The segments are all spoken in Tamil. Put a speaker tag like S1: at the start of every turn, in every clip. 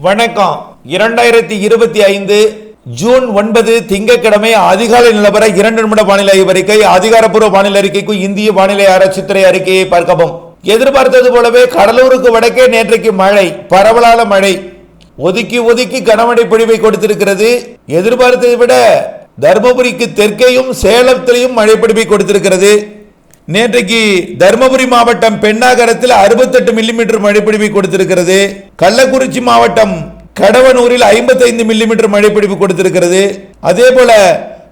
S1: வணக்கம். இரண்டாயிரத்தி இருபத்தி ஐந்து ஜூன் ஒன்பது திங்கட்கிழமை அதிகாலை நிலவர இரண்டு நிமிட வானிலை அறிக்கை அதிகாரப்பூர்வ வானிலை அறிக்கைக்கும் இந்திய வானிலை ஆராய்ச்சித்துறை அறிக்கையை பார்க்கவும். எதிர்பார்த்தது போலவே கடலூருக்கு வடக்கே நேற்றைக்கு மழை பரவலான மழை. ஒதுக்கி ஒதுக்கி கனமழை பொழிவை கொடுத்திருக்கிறது. எதிர்பார்த்ததை விட தருமபுரிக்கு தெற்கேயும் சேலத்திலையும் மழை பொழிவை கொடுத்திருக்கிறது. நேற்றைக்கு தருமபுரி மாவட்டம் பெண்ணாகரத்தில் அறுபத்தெட்டு மில்லிமீட்டர் மழைப்பிடிவு கொடுத்திருக்கிறது. கள்ளக்குறிச்சி மாவட்டம் கடவனூரில் 55 மில்லிமீட்டர் மழைப்பிடிவு கொடுத்திருக்கிறது. அதே போல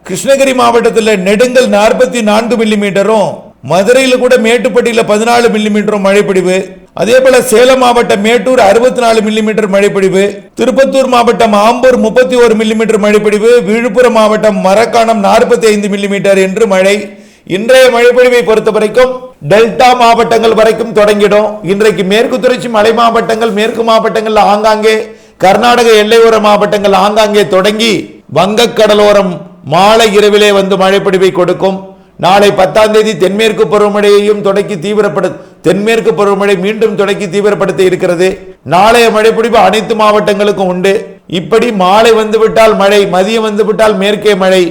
S1: கிருஷ்ணகிரி மாவட்டத்தில் நெடுங்கல் நாற்பத்தி நான்கு மில்லிமீட்டரும் மதுரையில் கூட மேட்டுப்பட்டியில் பதினாலு மில்லிமீட்டரும் மழைப்பிடிவு. அதே போல சேலம் மாவட்டம் மேட்டூர் அறுபத்தி நாலு மில்லிமீட்டர் மழைப்பிடிவு. திருப்பத்தூர் மாவட்டம் ஆம்பூர் முப்பத்தி ஒரு மில்லிமீட்டர் மழைப்பிடிவு. விழுப்புரம் மாவட்டம் மரக்காணம் நாற்பத்தி ஐந்து மில்லிமீட்டர் என்று மழை. இன்றைய மழைப்பொழிவை பொறுத்த வரைக்கும் டெல்டா மாவட்டங்கள் வரைக்கும் தொடங்கிடும். இன்றைக்கு மேற்கு தொடர்ச்சி மலை மாவட்டங்கள் மேற்கு மாவட்டங்கள் ஆங்காங்கே கர்நாடக எல்லையோர மாவட்டங்கள் ஆங்காங்கே தொடங்கி வங்கக்கடலோரம் மாலை இரவிலே வந்து மழைப்பொழிவை கொடுக்கும். நாளை பத்தாம் தேதி தென்மேற்கு பருவமழையையும் தொடக்கி தீவிரப்படு தென்மேற்கு பருவமழை மீண்டும் தொடக்கி தீவிரப்படுத்த இருக்கிறது. நாளைய மழைப்பொழிவு அனைத்து மாவட்டங்களுக்கும் உண்டு. இப்படி மாலை வந்துவிட்டால் மழை மதியம் வந்துவிட்டால் மேற்கே மழை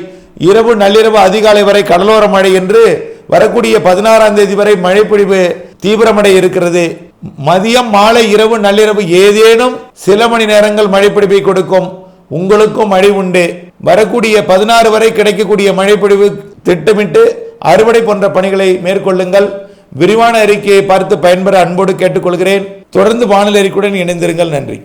S1: இரவு நள்ளிரவு அதிகாலை வரை கடலோர மழை என்று வரக்கூடிய பதினாறாம் தேதி வரை மழைப்பொழிவு தீவிரமடைய இருக்கிறது. மதியம் மாலை இரவு நள்ளிரவு ஏதேனும் சில மணி நேரங்கள் மழைப்பிடிப்பை கொடுக்கும். உங்களுக்கும் மழை உண்டு. வரக்கூடிய பதினாறு வரை கிடைக்கக்கூடிய மழைப்பிடிவு திட்டமிட்டு அறுவடை போன்ற பணிகளை மேற்கொள்ளுங்கள். விரிவான அறிக்கையை பார்த்து பயன்பெற அன்போடு கேட்டுக்கொள்கிறேன். தொடர்ந்து வானிலை அறிக்கையுடன் இணைந்திருங்கள். நன்றி.